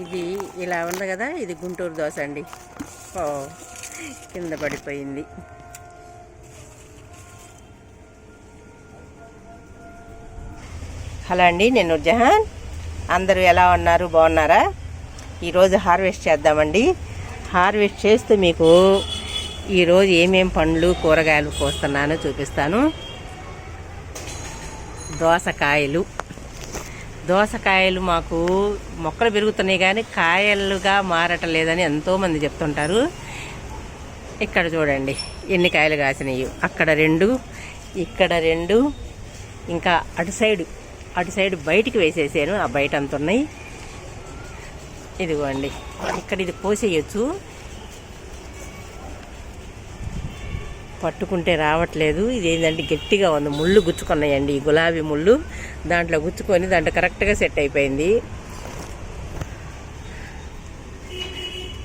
ఇది ఇలా ఉంది కదా ఇది గుంటూరు దోశ అండి. ఓ కింద పడిపోయింది. హలో అండి నేను జహాన్ అందరూ ఎలా ఉన్నారు? బాగున్నారా? ఈరోజు హార్వెస్ట్ చేద్దామండి. హార్వెస్ట్ చేస్తూ మీకు ఈరోజు ఏమేం పండ్లు కూరగాయలు కోస్తున్నానో చూపిస్తాను. దోసకాయలు. దోసకాయలు మాకు మొక్కలు పెరుగుతున్నాయి కానీ కాయలుగా మారటం లేదని ఎంతోమంది చెప్తుంటారు. ఇక్కడ చూడండి ఎన్ని కాయలు కాసినాయి. అక్కడ రెండు ఇక్కడ రెండు ఇంకా అటు సైడు అటు సైడ్ బయటికి వేసేసాను ఆ బయట అంత ఉన్నాయి. ఇదిగోండి ఇక్కడ ఇది కోసేయచ్చు. పట్టుకుంటే రావట్లేదు. ఇది ఏంటంటే గట్టిగా ఉంది. ముళ్ళు గుచ్చుకున్నాయండి ఈ గులాబీ ముళ్ళు. దాంట్లో గుచ్చుకొని దాంట్లో కరెక్ట్గా సెట్ అయిపోయింది.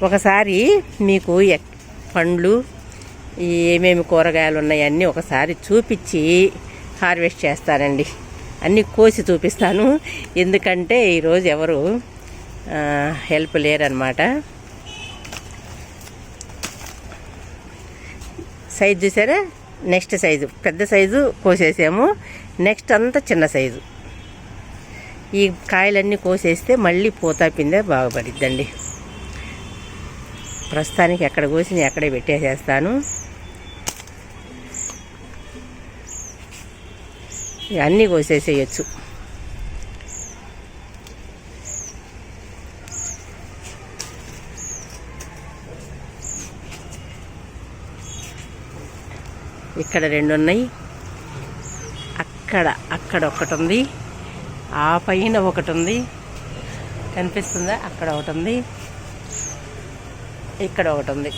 ఒకసారి మీకు పండ్లు ఏమేమి కూరగాయలు ఉన్నాయన్నీ ఒకసారి చూపించి హార్వెస్ట్ చేస్తానండి. అన్నీ కోసి చూపిస్తాను. ఎందుకంటే ఈరోజు ఎవరు హెల్ప్ లేరనమాట సైజు చూసారా? Next size. పెద్ద సైజు కోసేసాము. నెక్స్ట్ అంతా చిన్న సైజు. ఈ కాయలన్నీ కోసేస్తే మళ్ళీ పూత పిందే బాగుపడిద్దండి. ప్రస్తుతానికి ఎక్కడ కోసి అక్కడే పెట్టేసేస్తాను. అన్నీ కోసేసేయచ్చు. ఇక్కడ రెండు ఉన్నాయి అక్కడ అక్కడ ఒకటి ఉంది ఆ పైన ఒకటి ఉంది కనిపిస్తుందా? అక్కడ ఒకటి ఉంది ఇక్కడ ఒకటి ఉంది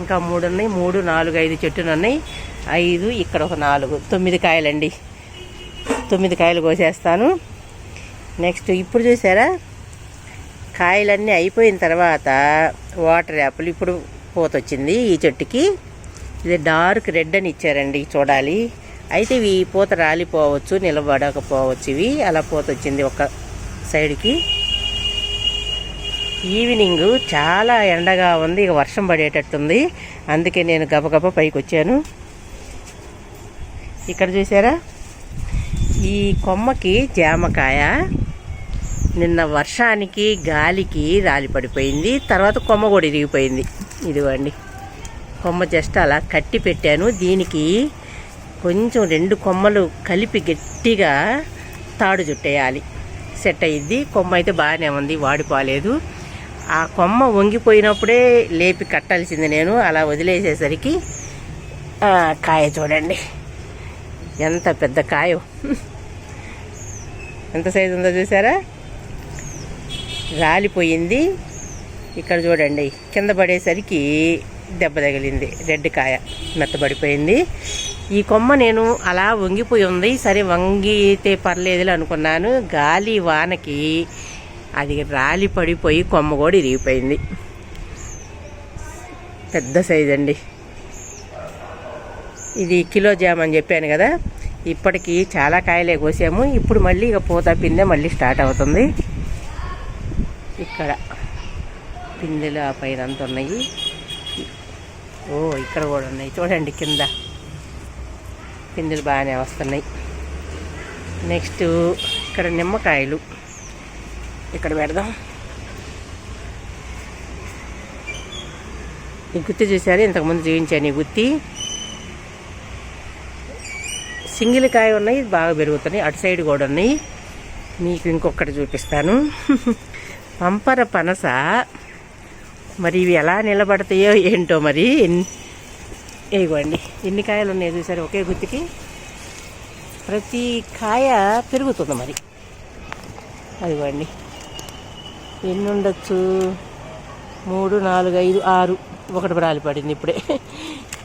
ఇంకా మూడు ఉన్నాయి మూడు నాలుగు ఐదు చెట్టులు ఉన్నాయి ఐదు ఇక్కడ ఒక నాలుగు. తొమ్మిది కాయలండి. తొమ్మిది కాయలు కోసేస్తాను. నెక్స్ట్ ఇప్పుడు చూసారా? కాయలన్నీ అయిపోయిన తర్వాత వాటర్ యాపిల్ ఇప్పుడు పూత వచ్చింది ఈ చెట్టుకి. ఇది డార్క్ రెడ్ అని ఇచ్చారండి చూడాలి. అయితే ఇవి పూత రాలిపోవచ్చు నిలబడకపోవచ్చు ఇవి. అలా పూత వచ్చింది ఒక సైడ్కి. ఈవినింగ్ చాలా ఎండగా ఉంది ఇక వర్షం పడేటట్టుంది. అందుకే నేను గబగబ పైకి వచ్చాను. ఇక్కడ చూసారా? ఈ కొమ్మకి జామకాయ నిన్న వర్షానికి గాలికి రాలి పడిపోయింది. తర్వాత కొమ్మ కూడా ఇరిగిపోయింది. ఇదిగోండి. కొమ్మ జస్ట్ అలా కట్టి పెట్టాను. దీనికి కొంచెం రెండు కొమ్మలు కలిపి గట్టిగా తాడు చుట్టేయాలి. సెట్ అయ్యిద్ది. కొమ్మ అయితే బాగానే ఉంది వాడిపోలేదు. ఆ కొమ్మ వంగిపోయినప్పుడే లేపి కట్టాల్సింది నేను. అలా వదిలేసేసరికి కాయ చూడండి. ఎంత పెద్ద కాయో. ఎంత సైజు ఉందో చూసారా? రాలిపోయింది. ఇక్కడ చూడండి కింద పడేసరికి దెబ్బ తగిలింది. రెడ్ కాయ మెత్తబడిపోయింది. ఈ కొమ్మ నేను అలా వంగిపోయి ఉంది. సరే వంగితే పర్లేదులే అనుకున్నాను. గాలి వానకి అది రాలి పడిపోయి కొమ్మ కూడా ఇరిగిపోయింది. పెద్ద సైజ్ అండి. ఇది కిలో జామ్ అని చెప్పాను కదా. ఇప్పటికి చాలా కాయలే కోసాము. ఇప్పుడు మళ్ళీ ఇక పూత పిందె మళ్ళీ స్టార్ట్ అవుతుంది. ఇక్కడ పిందెలు ఆ పైన అంత ఉన్నాయి. ఓ ఇక్కడ కూడా ఉన్నాయి. చూడండి కింద. పిందెలు బాగానే వస్తున్నాయి. నెక్స్ట్ ఇక్కడ నిమ్మకాయలు. ఇక్కడ పెడదాం. ఈ గుత్తి చూసారు ఇంతకుముందు చూపించాను ఈ గుత్తి. సింగిల్ కాయ ఉన్నాయి బాగా పెరుగుతున్నాయి. అటు సైడ్ కూడా ఉన్నాయి. మీకు ఇంకొకటి చూపిస్తాను. పంపర పనస. మరి ఇవి ఎలా నిలబడతాయో ఏంటో మరి ఎన్- ఎన్ని కాయలు ఉన్నాయి చూసారు? ఒకే గుత్తికి. ప్రతి కాయ పెరుగుతుంది మరి. అదిగోండి. ఎన్ని ఉండొచ్చు మూడు నాలుగు ఐదు ఆరు. ఒకటి రాలి పడింది ఇప్పుడే.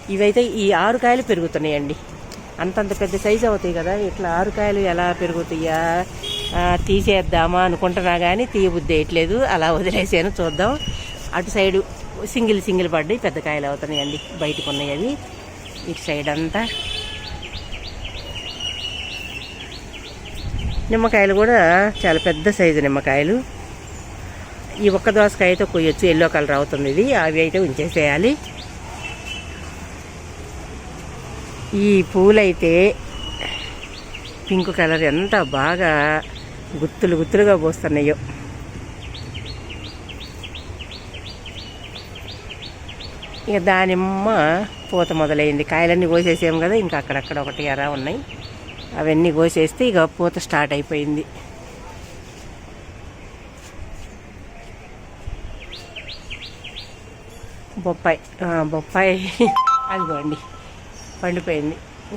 ఇవైతే ఈ ఆరు కాయలు పెరుగుతున్నాయండి. అంతంత పెద్ద సైజు అవుతాయి కదా. ఇట్లా ఆరు కాయలు ఎలా పెరుగుతాయా? తీసేద్దామా అనుకుంటున్నా కానీ తీయబుద్ధి వేయట్లేదు అలా వదిలేసాను. చూద్దాం. అటు సైడు సింగిల్ సింగిల్ పడ్డాయి పెద్ద కాయలు అవుతున్నాయండి. బయటకు ఉన్నాయి అవి. ఇటు సైడ్ అంతా. నిమ్మకాయలు కూడా చాలా పెద్ద సైజు నిమ్మకాయలు. ఈ ఒక్క దోసకాయ అయితే కొయ్యొచ్చు ఎల్లో కలర్ అవుతుంది ఇది. అవి అయితే ఉంచేసేయాలి. ఈ పూలైతే పింక్ కలర్ ఎంత బాగా గుత్తులు గుత్తులుగా పోస్తున్నాయో. ఇక దానిమ్మ పూత మొదలైంది. కాయలన్నీ కోసేసాం కదా ఇంకా అక్కడక్కడ ఒకటి ఎరా ఉన్నాయి. అవన్నీ కోసేస్తే ఇక పూత స్టార్ట్ అయిపోయింది. బొప్పాయి బొప్పాయి అదిగోండి పండిపోయింది.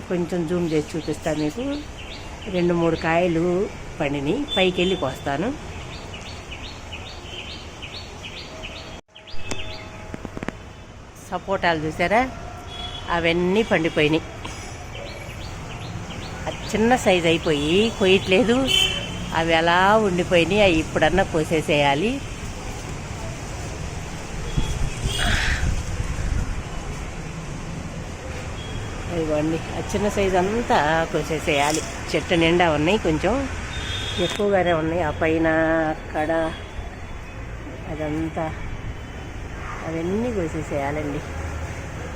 కొంచెం జూమ్ చేసి చూపిస్తాను మీకు. రెండు మూడు కాయలు పండిని పైకి వెళ్ళి కోస్తాను. సపోటాలు చూసారా? అవన్నీ పండిపోయినాయి. చిన్న సైజ్ అయిపోయి కొయ్యట్లేదు. అవి అలా ఉండిపోయినాయి. అవి ఇప్పుడన్నా కోసేసేయాలి. ఇవ్వండి ఆ చిన్న సైజు అంతా కోసేసేయాలి. చెట్టు నిండా ఉన్నాయి కొంచెం. ఎక్కువగానే ఉన్నాయి. ఆ పైన అక్కడ అదంతా. అవన్నీ కోసేసేయాలండి.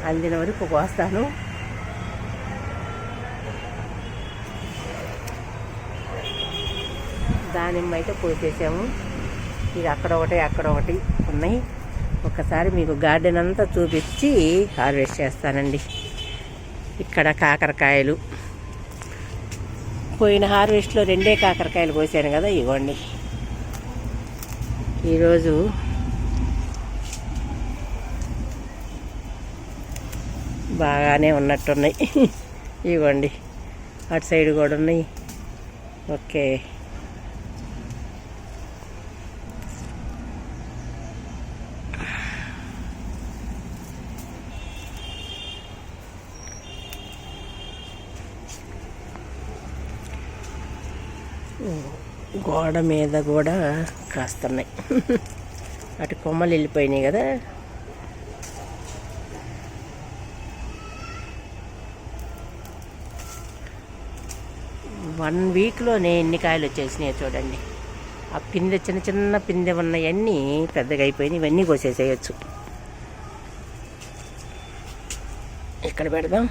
అందిన వరకు కోస్తాను. దానిమ్మ అయితే కోసేసాము. ఇది అక్కడ ఒకటి అక్కడ ఒకటి ఉన్నాయి. ఒకసారి మీకు గార్డెన్ అంతా చూపించి హార్వెస్ట్ చేస్తానండి. ఇక్కడ కాకరకాయలు. పోయిన హార్వెస్ట్లో రెండే కాకరకాయలు కోసాను కదా ఇవ్వండి ఈరోజు బాగానే ఉన్నట్టున్నాయి. ఇవ్వండి. అటు సైడ్ కూడా ఉన్నాయి. ఓకే. గోడ మీద కూడా కాస్తున్నాయి. అటు కొమ్మలు వెళ్ళిపోయినాయి కదా. వన్ వీక్లోనే ఎన్ని కాయలు వచ్చేసినాయి చూడండి. ఆ పిందె చిన్న చిన్న పిందె ఉన్నవన్నీ పెద్దగా అయిపోయినాయి. ఇవన్నీ కోసేసేయచ్చు. ఇక్కడ పెడదాం?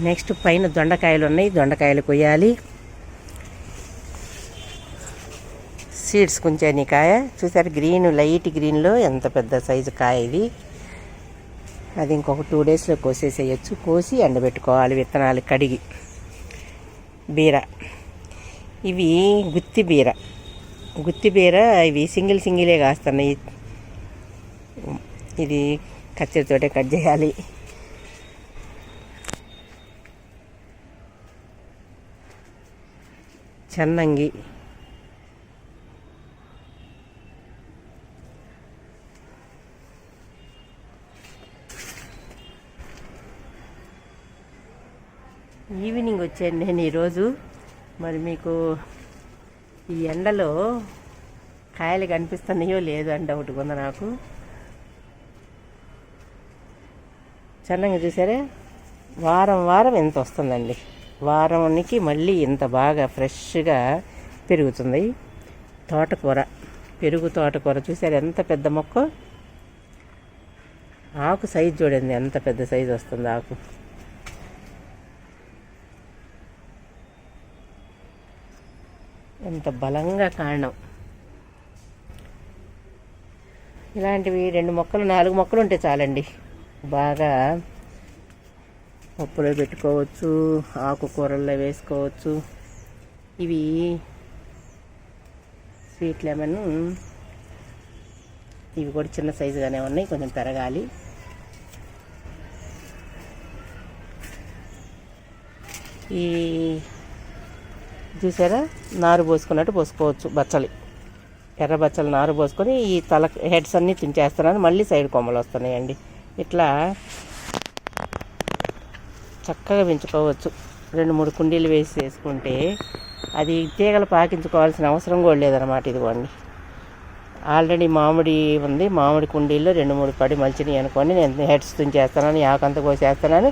నెక్స్ట్ పైన దొండకాయలు ఉన్నాయి. దొండకాయలు కొయ్యాలి. సీడ్స్ కొంచెం ఈ కాయ. చూసారు గ్రీన్ లైట్ గ్రీన్లో ఎంత పెద్ద సైజు కాయ ఇది. అది ఇంకొక టూ డేస్లో కోసేసేయచ్చు. కోసి ఎండబెట్టుకోవాలి విత్తనాలు కడిగి. బీర. ఇవి గుత్తి బీర. గుత్తి బీర ఇవి సింగిల్ సింగిలే కాస్తున్నాయి. ఇది కత్తిరితోటే కట్ చేయాలి. చెన్నంగి. ఈవినింగ్ వచ్చాను నేను ఈరోజు. మరి మీకు ఈ ఎండలో కాయలు కనిపిస్తున్నాయో లేదో అని డౌట్ ఉంది నాకు. చెన్నంగి చూసారా? వారం వారం ఎంత వస్తుందండి. వారానికి మళ్ళీ ఇంత బాగా ఫ్రెష్గా పెరుగుతుంది. తోటకూర పెరుగు తోటకూర చూసారు? ఎంత పెద్ద మొక్క? ఆకు సైజు చూడండి ఎంత పెద్ద సైజు వస్తుంది ఆకు. ఎంత బలంగా కాండం. ఇలాంటివి రెండు మొక్కలు నాలుగు మొక్కలు ఉంటే చాలండి. బాగా పప్పులో పెట్టుకోవచ్చు ఆకుకూరల్లో వేసుకోవచ్చు. ఇవి స్వీట్ లెమన్. ఇవి కూడా చిన్న సైజుగానే ఉన్నాయి కొంచెం పెరగాలి. ఈ చూసారా? నారు పోసుకున్నట్టు పోసుకోవచ్చు బచ్చలి. ఎర్ర బచ్చలు నారు పోసుకొని ఈ తల హెడ్స్ అన్నీ తించేస్తున్నాను మళ్ళీ సైడ్ కొమ్మలు వస్తున్నాయండి. ఇట్లా చక్కగా పెంచుకోవచ్చు. రెండు మూడు కుండీలు వేసి వేసుకుంటే అది తీగలు పాకించుకోవాల్సిన అవసరం కూడా లేదనమాట ఇదిగోండి. ఆల్రెడీ మామిడి ఉంది. మామిడి కుండీల్లో రెండు మూడు పడి మలిచినాయి అనుకోండి నేను హెడ్స్ చేస్తానని ఆకంత కోసేస్తున్నాను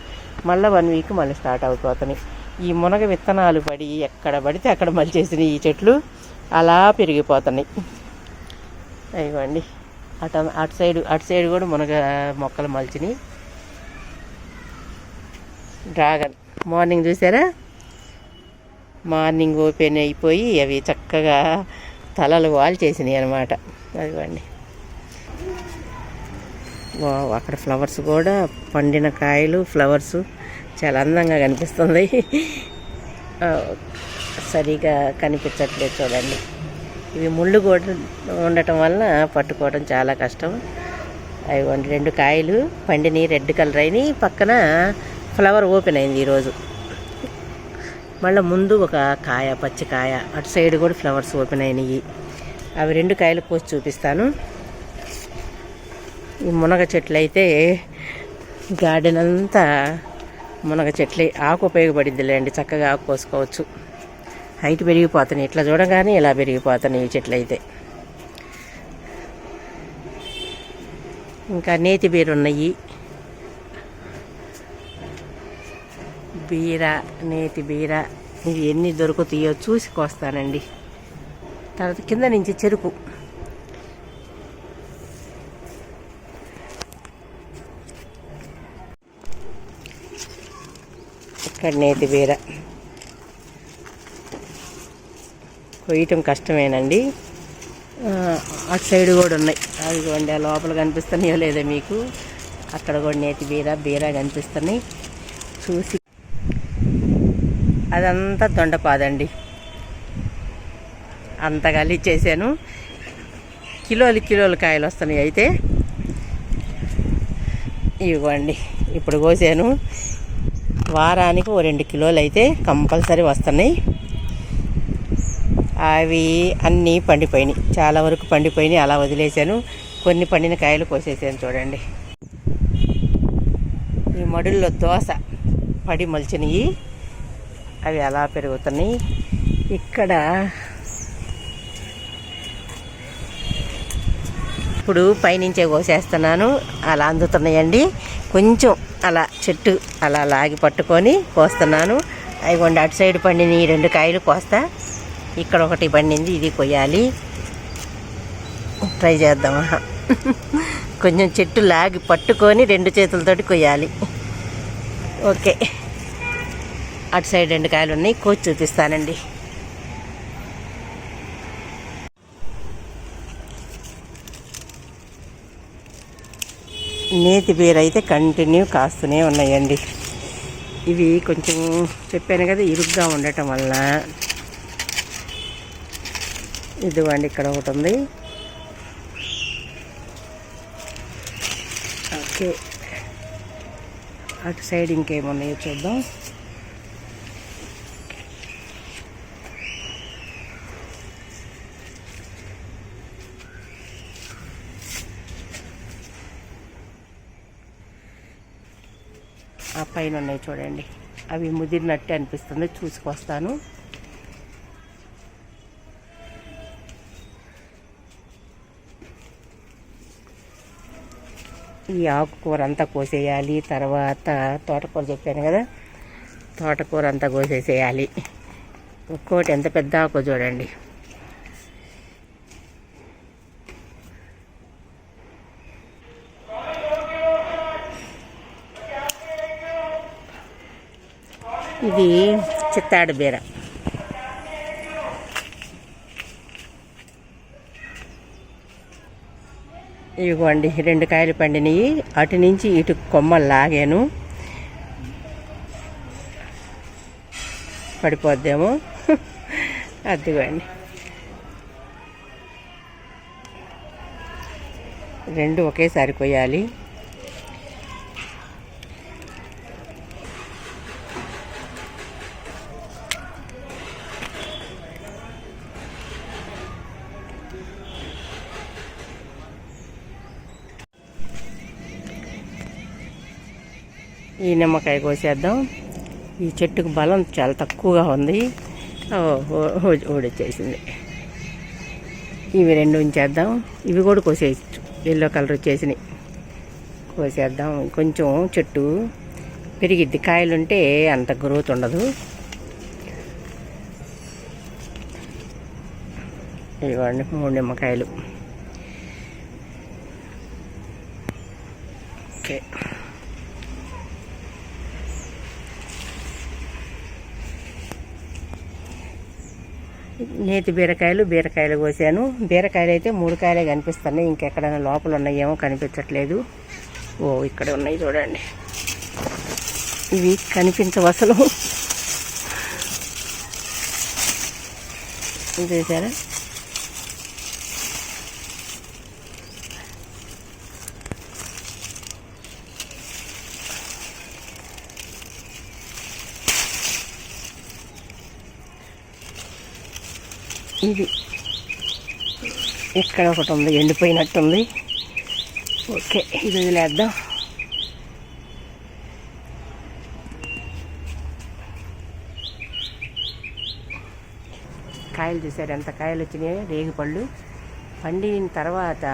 మళ్ళీ వన్ వీక్ మళ్ళీ స్టార్ట్ అయిపోతున్నాయి ఈ మునగ విత్తనాలు పడి ఎక్కడ పడితే అక్కడ మలిచేసిన ఈ చెట్లు అలా పెరిగిపోతున్నాయి. అయ్యండి అటు అటు సైడ్ అటు సైడ్ కూడా మునగ మొక్కలు మలిచినాయి డ్రాగన్ మార్నింగ్ చూసారా? మార్నింగ్ ఓపెన్ అయిపోయి అవి చక్కగా తలలు వాల్ చేసినాయి అనమాట అదిగోండి. వావ్, అక్కడ ఫ్లవర్స్ కూడా పండిన కాయలు ఫ్లవర్స్ చాలా అందంగా కనిపిస్తుంది. సరిగా కనిపించట్లేదు చూడండి. ఇవి ముళ్ళు కూడా ఉండటం వలన పట్టుకోవడం చాలా కష్టం. అవి రెండు కాయలు పండిని రెడ్ కలర్ అయినాయి. పక్కన ఫ్లవర్ ఓపెన్ అయింది ఈరోజు. మళ్ళీ ముందు ఒక కాయ పచ్చికాయ అటు సైడ్ కూడా ఫ్లవర్స్ ఓపెన్ అయినాయి. అవి రెండు కాయలు కోసి చూపిస్తాను. ఈ మునగ చెట్లు అయితే గార్డెన్ అంతా మునగ చెట్లే. ఆకు ఉపయోగపడిద్దిలేండి చక్కగా ఆకు కోసుకోవచ్చు. హైట్ పెరిగిపోతున్నాయి. ఇట్లా చూడగానే ఇలా పెరిగిపోతున్నాయి ఈ చెట్లు అయితే. ఇంకా నేతి బీరున్నాయి. బీర నేతి బీర ఇవి ఎన్ని దొరుకుతాయో చూసి కోస్తానండి. తర్వాత కింద నుంచి చెరుకు. ఇక్కడ నేతి బీర. కొయ్యటం కష్టమేనండి. అటు సైడ్ కూడా ఉన్నాయి. అవి కూడా ఆ లోపల కనిపిస్తున్నాయో లేదా మీకు. అక్కడ కూడా నేతి బీర బీర కనిపిస్తున్నాయి. చూసి అదంతా దొండపాదండి అంత గలీజ్ చేశాను. కిలోలు కిలోలు కాయలు వస్తున్నాయి అయితే. ఇవ్వండి. ఇప్పుడు కోసాను. వారానికి ఓ రెండు కిలోలు అయితే కంపల్సరీ వస్తున్నాయి. అవి అన్నీ పండిపోయినాయి. చాలా వరకు పండిపోయినాయి. అలా వదిలేశాను. కొన్ని పండిన కాయలు కోసేసాను చూడండి. ఈ మడుల్లో దోశ పడి మలిచినవి అవి అలా పెరుగుతున్నాయి? ఇక్కడ ఇప్పుడు పైనుంచే కోసేస్తున్నాను. అలా అందుతున్నాయండి. కొంచెం అలా చెట్టు అలా లాగి పట్టుకొని కోస్తున్నాను. అవి అటు సైడ్ పండిన ఈ రెండు కాయలు కోస్తా. ఇక్కడ ఒకటి పండింది ఇది కొయ్యాలి. ట్రై చేద్దామా కొంచెం చెట్టు లాగి పట్టుకొని రెండు చేతులతోటి కొయ్యాలి. ఓకే. అటు సైడ్ రెండు కాయలు ఉన్నాయి. కోసి చూపిస్తానండి. నేతి బీర అయితే కంటిన్యూ కాస్తూనే ఉన్నాయండి. ఇవి కొంచెం చెప్పాను కదా ఇరుగ్గా ఉండటం వల్ల. ఇదిగోండి ఇక్కడ ఒకటి ఉంది. ఓకే. అటు సైడ్ ఇంకేమున్నాయో చూద్దాం. పైన ఉన్నాయి చూడండి. అవి ముదిరినట్టు అనిపిస్తుంది. చూసుకొస్తాను. ఈ ఆకుకూర అంతా కోసేయాలి. తర్వాత తోటకూర చెప్పాను కదా. తోటకూర అంతా కోసేసేయాలి. ఒక్కోటి ఎంత పెద్ద ఆకు చూడండి. ఇది చిత్తాడు బీర. ఇదిగోండి రెండు కాయలు పండినవి అటు నుంచి ఇటు కొమ్మలు లాగాను. పడిపోద్దేమో. అదిగోండి. రెండు ఒకేసారి కొయ్యాలి. ఈ నిమ్మకాయ కోసేద్దాం. ఈ చెట్టుకు బలం చాలా తక్కువగా ఉంది. ఓ, ఊడొచ్చేసింది ఇవి రెండు ఉంచేద్దాం. ఇవి కూడా కోసేయచ్చు. ఎల్లో కలర్ వచ్చేసినాయి. కోసేద్దాం. కొంచెం చెట్టు పెరిగిద్ది. కాయలు ఉంటే అంత గ్రోత్ ఉండదు. ఇవ్వండి మూడు నిమ్మకాయలు. ఓకే. నేతి బీరకాయలు బీరకాయలు కోసాను. బీరకాయలు అయితే మూడు కాయలే కనిపిస్తున్నాయి. ఇంకెక్కడైనా లోపల ఉన్నాయేమో కనిపించట్లేదు. ఓ ఇక్కడ ఉన్నాయి చూడండి. ఇవి కనిపించవు అసలు చూసారా? ఇది. ఇక్కడ ఒకటి ఉంది ఎండిపోయినట్టుంది. ఓకే ఇది వదిలేద్దాం. కాయలు చూసారు ఎంత కాయలు వచ్చినాయో? రేగిపళ్ళు పండిన తర్వాత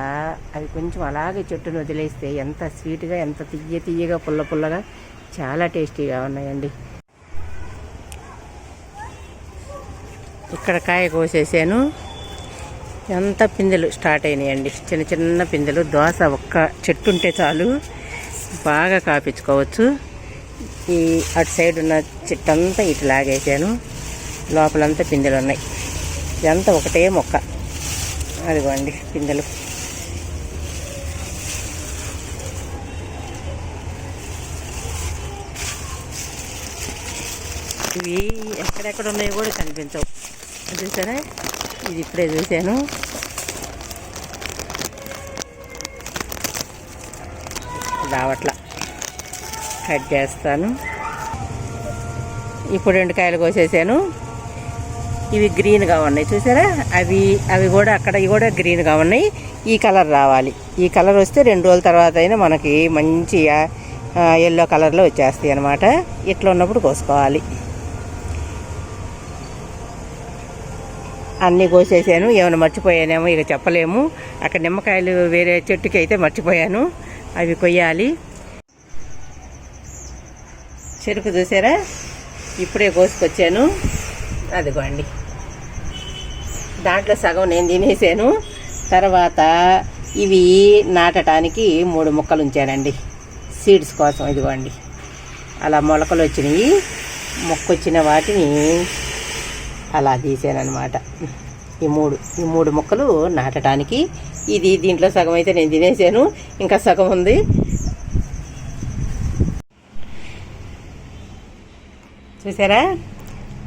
అవి కొంచెం అలాగే చెట్టును వదిలేస్తే ఎంత స్వీట్గా ఎంత తియ్య తియ్యగా పుల్ల పుల్లగా చాలా టేస్టీగా ఉన్నాయండి. ఇక్కడ కాయ కోసేసాను. ఎంత పిందెలు స్టార్ట్ అయినాయండి. చిన్న చిన్న పిందెలు దోస ఒక్క చెట్టు ఉంటే చాలు. బాగా కాపించుకోవచ్చు. ఈ అటు సైడ్ ఉన్న చెట్టు అంతా ఇటు లాగేసాను. లోపలంతా పిందెలు ఉన్నాయి. ఇదంతా ఒకటే మొక్క. అదిగోండి పిందెలు. ఇవి ఎక్కడెక్కడ ఉన్నాయో కూడా కనిపించవు. చూసారా? ఇది ఇప్పుడే చూశాను. రావట్లా కట్ చేస్తాను. ఇప్పుడు రెండు కాయలు కోసేసాను. ఇవి గ్రీన్గా ఉన్నాయి. చూసారా? అవి అవి కూడా అక్కడ ఇవి కూడా గ్రీన్గా ఉన్నాయి. ఈ కలర్ రావాలి. ఈ కలర్ వస్తే రెండు రోజుల తర్వాత అయినా మనకి మంచి ఎల్లో కలర్లో వచ్చేస్తాయి అనమాట ఇట్లా ఉన్నప్పుడు కోసుకోవాలి. అన్నీ కోసేసాను. ఏమైనా మర్చిపోయానేమో ఇక చెప్పలేము. అక్కడ నిమ్మకాయలు వేరే చెట్టుకి అయితే మర్చిపోయాను. అవి కొయ్యాలి. చెరుకు చూసారా? ఇప్పుడే కోసుకొచ్చాను. అదిగోండి. దాంట్లో సగం నేను తినేసాను. తర్వాత ఇవి నాటడానికి మూడు ముక్కలు ఉంచానండి. సీడ్స్ కోసం ఇదిగోండి. అలా మొలకలు వచ్చినాయి మొక్కొచ్చిన వాటిని అలా తీసానమాట ఈ మూడు ఈ మూడు మొక్కలు నాటడానికి ఇది దీంట్లో సగం అయితే నేను తినేసాను. ఇంకా సగం ఉంది. చూసారా?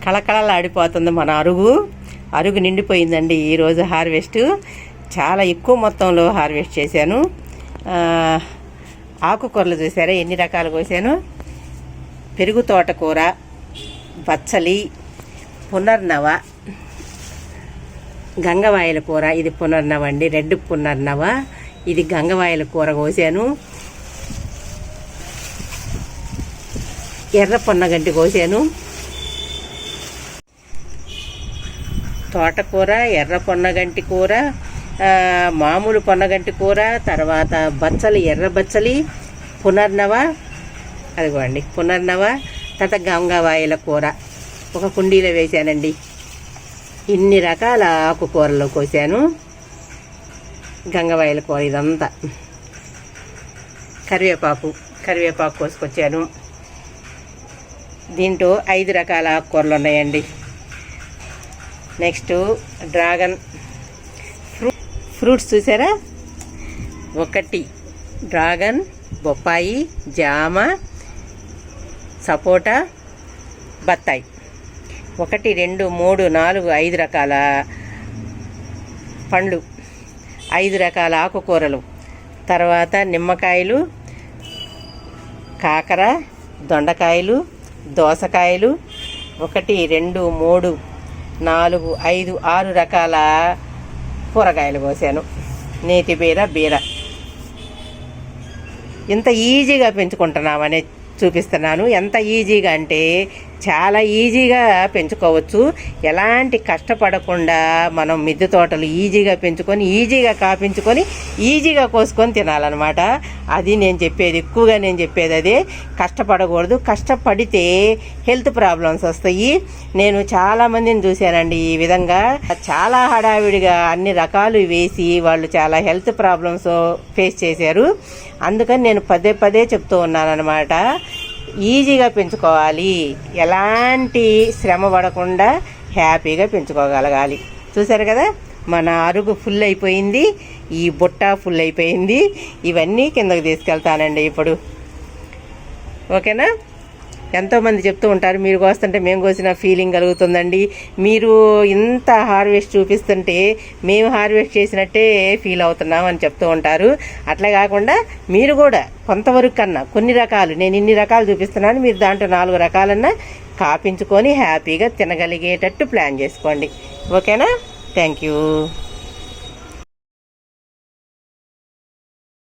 కళకళలాడిపోతుంది మన అరుగు. అరుగు నిండిపోయిందండి ఈరోజు హార్వెస్ట్. చాలా ఎక్కువ మొత్తంలో హార్వెస్ట్ చేశాను. ఆకుకూరలు చూసారా? ఎన్ని రకాలు కోసాను? పెరుగు తోటకూర పచ్చలి పునర్నవ గంగవాయల కూర ఇది పునర్నవ అండి. రెడ్ పునర్నవ ఇది గంగవాయల కూర కోసాను. ఎర్ర పొన్నగంటి కోసాను. తోటకూర ఎర్ర పొన్నగంటి కూర మామూలు పొన్నగంటి కూర తర్వాత బచ్చలి ఎర్ర బచ్చలి పునర్నవ అదిగోండి పునర్నవ తర్వాత గంగవాయల కూర. ఒక కుండీలో వేశానండి. ఇన్ని రకాల ఆకుకూరలు కోసాను. గంగవాయల కూర ఇదంతా. కరివేపాకు కరివేపాకు కోసుకొచ్చాను. దీంట్లో ఐదు రకాల ఆకుకూరలు ఉన్నాయండి. నెక్స్ట్ డ్రాగన్ ఫ్రూ ఫ్రూట్స్ చూసారా? ఒకటి డ్రాగన్ బొప్పాయి జామ సపోటా బత్తాయి. ఒకటి రెండు మూడు నాలుగు ఐదు రకాల పండ్లు. ఐదు రకాల ఆకుకూరలు. తర్వాత నిమ్మకాయలు కాకర దొండకాయలు దోసకాయలు. ఒకటి రెండు మూడు నాలుగు ఐదు ఆరు రకాల కూరగాయలు కోసాను. నేతి బీర బీర. ఇంత ఈజీగా పెంచుకుంటున్నామని చూపిస్తున్నాను. ఎంత ఈజీగా అంటే చాలా ఈజీగా పెంచుకోవచ్చు. ఎలాంటి కష్టపడకుండా మనం మిద్దె తోటలు ఈజీగా పెంచుకొని ఈజీగా కాపించుకొని ఈజీగా కోసుకొని తినాలన్నమాట. అది నేను చెప్పేది ఎక్కువగా నేను చెప్పేది అదే. కష్టపడకూడదు. కష్టపడితే హెల్త్ ప్రాబ్లమ్స్ వస్తాయి. నేను చాలా మందిని చూశానండి ఈ విధంగా. చాలా హడావిడిగా అన్ని రకాలు వేసి వాళ్ళు చాలా హెల్త్ ప్రాబ్లమ్స్ ఫేస్ చేశారు. అందుకని నేను పదే పదే చెప్తూ ఉన్నానన్నమాట. ఈజీగా పెంచుకోవాలి. ఎలాంటి శ్రమ పడకుండా హ్యాపీగా పెంచుకోగలగాలి. చూసారు కదా? మన అరుగు ఫుల్ అయిపోయింది. ఈ బుట్ట ఫుల్ అయిపోయింది. ఇవన్నీ కిందకు తీసుకెళ్తానండి ఇప్పుడు. ఓకేనా? ఎంతోమంది చెప్తూ ఉంటారు మీరు కోస్తుంటే మేము కోసిన ఫీలింగ్ కలుగుతుందండి. మీరు ఇంత హార్వెస్ట్ చూపిస్తుంటే మేము హార్వెస్ట్ చేసినట్టే ఫీల్ అవుతున్నాం అని చెప్తూ ఉంటారు. అట్లా కాకుండా మీరు కూడా కొంతవరకు కన్నా కొన్ని రకాలు నేను ఇన్ని రకాలు చూపిస్తున్నాను మీరు దాంట్లో నాలుగు రకాలన్నా కాపించుకొని హ్యాపీగా తినగలిగేటట్టు ప్లాన్ చేసుకోండి. ఓకేనా? Thank you